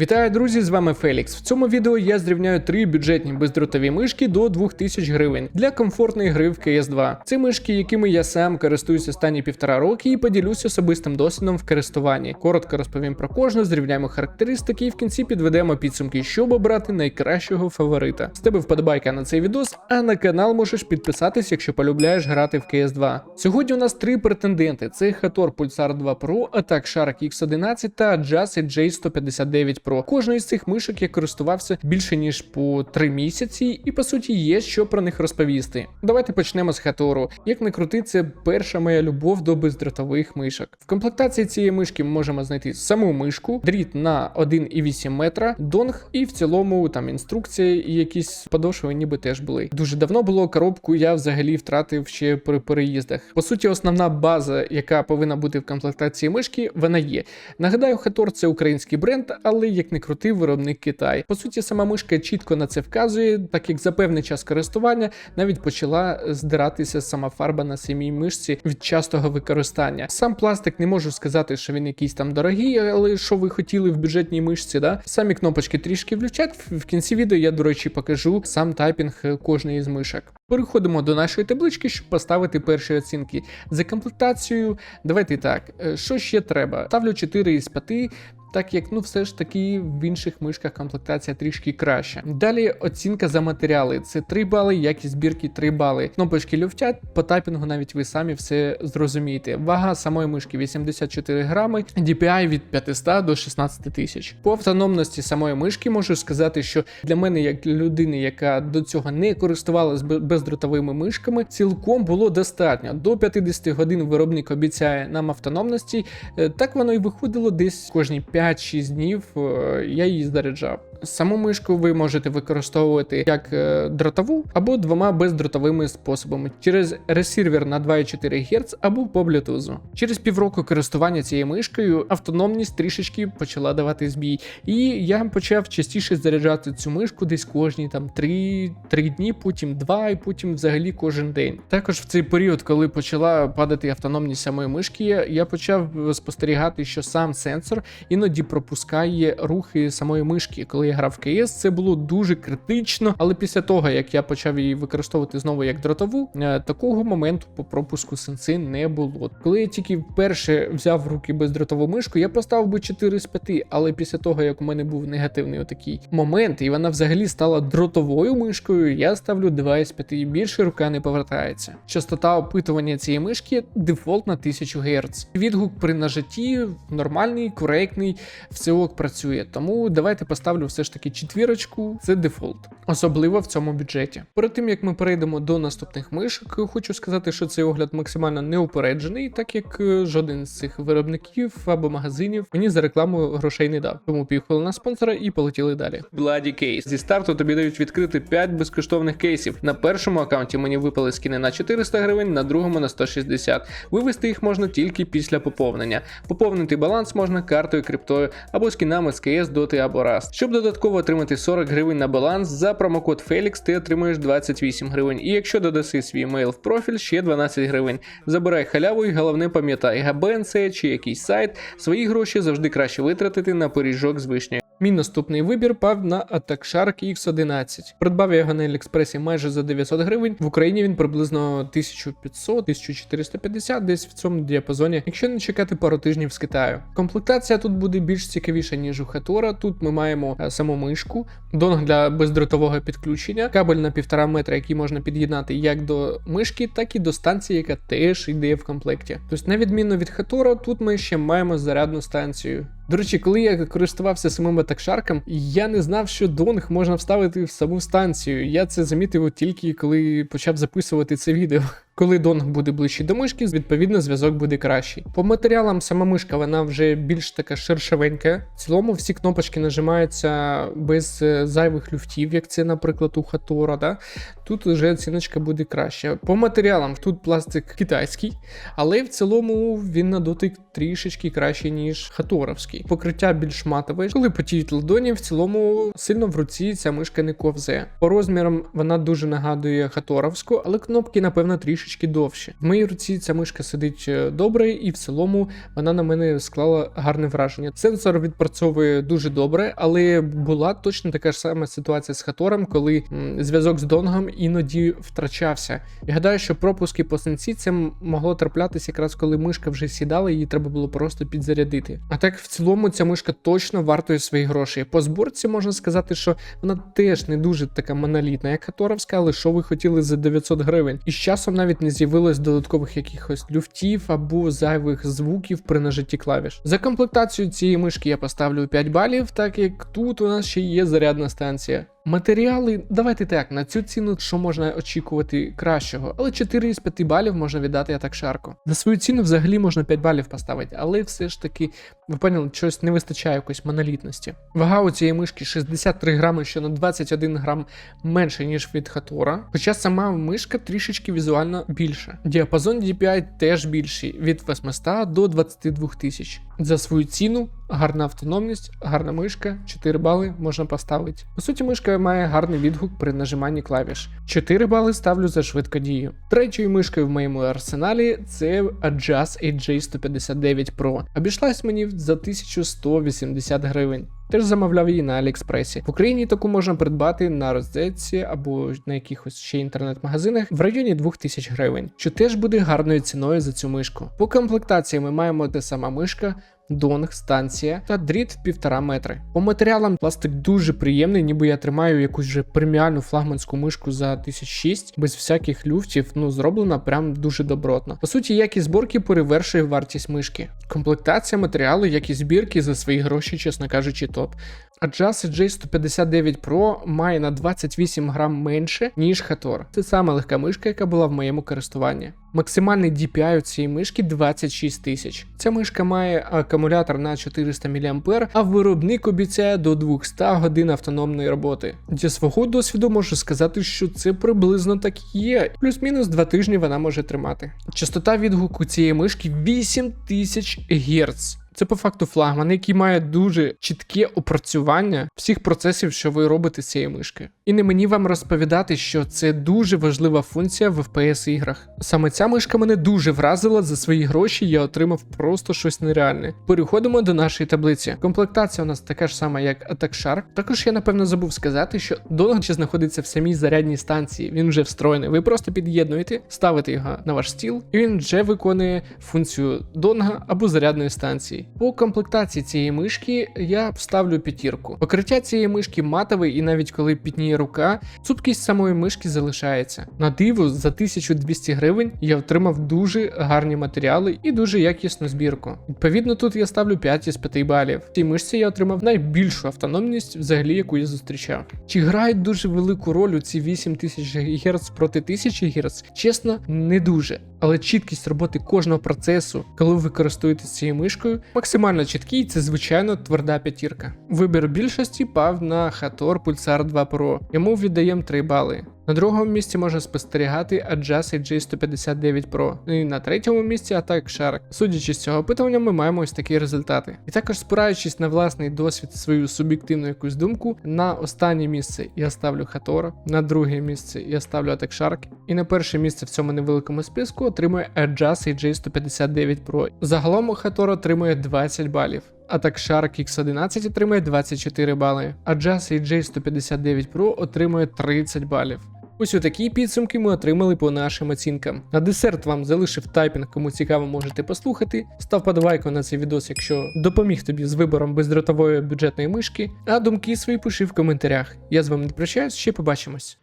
Вітаю, друзі! З вами Фелікс. В цьому відео я зрівняю три бюджетні бездротові мишки до 2000 гривень для комфортної гри в cs 2 Це мишки, якими я сам користуюсь останні півтора роки і поділюсь особистим досвідом в користуванні. Коротко розповім про кожну, зрівняємо характеристики і в кінці підведемо підсумки, щоб обрати найкращого фаворита. З тебе вподобайка на цей відос, а на канал можеш підписатись, якщо полюбляєш грати в cs 2 Сьогодні у нас три претенденти: це Hator Pulsar 2 Pro, Attack Shark X11 та Just J159 Pro. Кожної з цих мишок я користувався більше ніж по 3 місяці, і по суті є що про них розповісти. Давайте почнемо з Хатору. Як не крути, це перша моя любов до бездротових мишок. В комплектації цієї мишки ми можемо знайти саму мишку, дріт на 1,8 метра, донг, і в цілому там інструкція і якісь подошви ніби теж були. Дуже давно було коробку, я взагалі втратив ще при переїздах. По суті, основна база, яка повинна бути в комплектації мишки, вона є. Нагадаю, Хатор це український бренд, але як не крутий виробник Китай. По суті, сама мишка чітко на це вказує, так як за певний час користування навіть почала здиратися сама фарба на самій мишці від частого використання. Сам пластик не можу сказати, що він якийсь там дорогий, але що ви хотіли в бюджетній мишці, да? Самі кнопочки трішки влючать. В кінці відео я, до речі, покажу сам тайпінг кожної з мишок. Переходимо до нашої таблички, щоб поставити перші оцінки. За комплектацією, давайте так, е, що ще треба? Ставлю 4 із 5, так як ну все ж таки в інших мишках комплектація трішки краща. Далі оцінка за матеріали: це 3 бали, якість збірки 3 бали. Кнопочки люфтять, по тайпінгу навіть ви самі все зрозумієте. Вага самої мишки 84 грами, DPI від 500 до 16 тисяч. По автономності самої мишки можу сказати, що для мене, як людини, яка до цього не користувалась бездротовими мишками, цілком було достатньо. До 50 годин виробник обіцяє нам автономності. Е, Так воно і виходило десь кожні 5-6 днів. е, Я її заряджав. Саму мишку ви можете використовувати як е, дротову або двома бездротовими способами через ресірвер на 2,4 Гц або по Bluetooth. Через півроку користування цією мишкою автономність трішечки почала давати збій, і я почав частіше заряджати цю мишку десь кожні там 3, 3 дні, потім 2 і потім взагалі кожен день. Також в цей період, коли почала падати автономність самої мишки, я почав спостерігати, що сам сенсор іноді пропускає рухи самої мишки. Коли я грав в КС, це було дуже критично. Але після того, як я почав її використовувати знову як дротову, е, такого моменту по пропуску сенси не було. Коли я тільки вперше взяв в руки бездротову мишку, я поставив би 4 з 5, але після того, як у мене був негативний отакий момент, і вона взагалі стала дротовою мишкою, я ставлю 2 з 5 і більше рука не повертається. Частота опитування цієї мишки дефолт на 1000 Гц. Відгук при нажатті нормальний, коректний, все ок працює. Тому давайте поставлю все ж таки четвірочку, це дефолт, особливо в цьому бюджеті. Перед тим як ми перейдемо до наступних мишок, хочу сказати, що цей огляд максимально неупереджений, так як е, жоден з цих виробників або магазинів мені за рекламу грошей не дав. Тому поїхали на спонсора і полетіли далі. Bloody Case. Зі старту тобі дають відкрити 5 безкоштовних кейсів. На першому аккаунті мені випали скини на 400 гривень, на другому на 160. Вивести їх можна тільки після поповнення. Поповнити баланс можна картою, криптою або скінами з КС, Доти або Rust. Щоб додатково отримати 40 гривень на баланс, за промокод Felix ти отримуєш 28 гривень. І якщо додаси свій мейл в профіль, ще 12 гривень. Забирай халяву і головне пам'ятай, габенце чи якийсь сайт, свої гроші завжди краще витратити на пиріжок з вишнею. Мій наступний вибір пав на Attack Shark X11. Придбав я його на Аліекспресі майже за 900 гривень. В Україні він приблизно 1500-1450, десь в цьому діапазоні, якщо не чекати пару тижнів з Китаю. Комплектація тут буде більш цікавіша, ніж у Хатора. Тут ми маємо е, саму мишку, донг для бездротового підключення, кабель на півтора метра, який можна під'єднати як до мишки, так і до станції, яка теж йде в комплекті. Тобто, на відміну від Хатора, тут ми ще маємо зарядну станцію. До речі, коли я користувався самим атакшарком, я не знав, що донг можна вставити в саму станцію. Я це замітив тільки коли почав записувати це відео. Коли донг буде ближче до мишки, відповідно зв'язок буде кращий. По матеріалам сама мишка вона вже більш така шершавенька. В цілому всі кнопочки нажимаються без е, зайвих люфтів, як це, наприклад, у Хатора. Да? Тут вже оціночка буде краща. По матеріалам тут пластик китайський, але в цілому він на дотик трішечки кращий, ніж хаторовський. Покриття більш матове. Коли потіють ладоні, в цілому сильно в руці ця мишка не ковзе. По розмірам вона дуже нагадує хаторовську, але кнопки, напевно, трішечки трішечки довше. В моїй руці ця мишка сидить е, добре, і в цілому вона на мене склала гарне враження. Сенсор відпрацьовує дуже добре, але була точно така ж сама ситуація з Хатором, коли зв'язок з донгом іноді втрачався. Я гадаю, що пропуски по сенсі це могло траплятися якраз коли мишка вже сідала, її треба було просто підзарядити. А так в цілому ця мишка точно вартує свої гроші. По зборці можна сказати, що вона теж не дуже така монолітна, як Хаторовська, але що ви хотіли за 900 гривень. І з часом навіть не з'явилось додаткових якихось люфтів або зайвих звуків при нажитті клавіш. За комплектацію цієї мишки я поставлю 5 балів, так як тут у нас ще є зарядна станція. Матеріали, давайте так, на цю ціну що можна очікувати кращого, але 4 із 5 балів можна віддати я так шарку. За свою ціну взагалі можна 5 балів поставити, але все ж таки, ви поняли, щось не вистачає якоїсь монолітності. Вага у цієї мишки 63 грами, що на 21 грам менше, ніж від Хатора, хоча сама мишка трішечки візуально більша. Діапазон DPI теж більший від 800 до 22 тисяч. За свою ціну гарна автономність, гарна мишка, 4 бали можна поставити. По суті, мишка має гарний відгук при нажиманні клавіш. 4 бали ставлю за швидкодію. Третьою мишкою в моєму арсеналі це Adjust AJ159 Pro. Обійшлась мені за 1180 гривень. Теж замовляв її на Аліекспресі. В Україні таку можна придбати на розетці або на якихось ще інтернет-магазинах в районі 2000 гривень, що теж буде гарною ціною за цю мишку. По комплектації ми маємо те сама мишка. Донг, станція та дріт в півтора метри. По матеріалам пластик дуже приємний, ніби я тримаю якусь же преміальну флагманську мишку за 1006, без всяких люфтів, ну зроблена прям дуже добротно. По суті, якість зборки перевершує вартість мишки. Комплектація матеріалу, як і збірки за свої гроші, чесно кажучи, топ. Adjust J159 Pro має на 28 грам менше, ніж Hator. Це сама легка мишка, яка була в моєму користуванні. Максимальний DPI у цієї мишки 26 тисяч. Ця мишка має акумулятор на 400 мА, а виробник обіцяє до 200 годин автономної роботи. Зі свого досвіду можу сказати, що це приблизно так є. Плюс-мінус 2 тижні вона може тримати. Частота відгуку цієї мишки 8000 Гц. Це по факту флагман, який має дуже чітке опрацювання всіх процесів, що ви робите з цією мишкою. І не мені вам розповідати, що це дуже важлива функція в FPS іграх. Саме ця мишка мене дуже вразила за свої гроші. Я отримав просто щось нереальне. Переходимо до нашої таблиці. Комплектація у нас така ж сама, як Attack Shark. Також я напевно забув сказати, що донг знаходиться в самій зарядній станції. Він вже встроєний. Ви просто під'єднуєте, ставите його на ваш стіл, і він вже виконує функцію донга або зарядної станції. По комплектації цієї мишки я ставлю п'ятірку. Покриття цієї мишки матове, і навіть коли пітніє рука, цупкість самої мишки залишається. На диво, за 1200 гривень я отримав дуже гарні матеріали і дуже якісну збірку. Відповідно, тут я ставлю 5 із 5 балів. В цій мишці я отримав найбільшу автономність, взагалі, яку я зустрічав. Чи грають дуже велику роль у ці 8000 Гц проти 1000 Гц? Чесно, не дуже. Але чіткість роботи кожного процесу, коли ви користуєтесь цією мишкою, максимально чіткий, це звичайно тверда п'ятірка. Вибір більшості пав на Хатор Pulsar 2 Pro. Йому віддаємо 3 бали. На другому місці можна спостерігати Adjust J159 Pro. І на третьому місці Attack Shark. Судячи з цього опитування, ми маємо ось такі результати. І також спираючись на власний досвід, свою суб'єктивну якусь думку, на останнє місце я ставлю Hator, на друге місце я ставлю Attack Shark, і на перше місце в цьому невеликому списку отримує Adjust J159 Pro. Загалом Hator отримує 20 балів. Attack Shark X11 отримує 24 бали, а Just J159 Pro отримує 30 балів. Ось отакі підсумки ми отримали по нашим оцінкам. На десерт вам залишив тайпінг, кому цікаво, можете послухати. Став подавайку на цей відос, якщо допоміг тобі з вибором бездротової бюджетної мишки. А думки свої пиши в коментарях. Я з вами не прощаюсь, ще побачимось.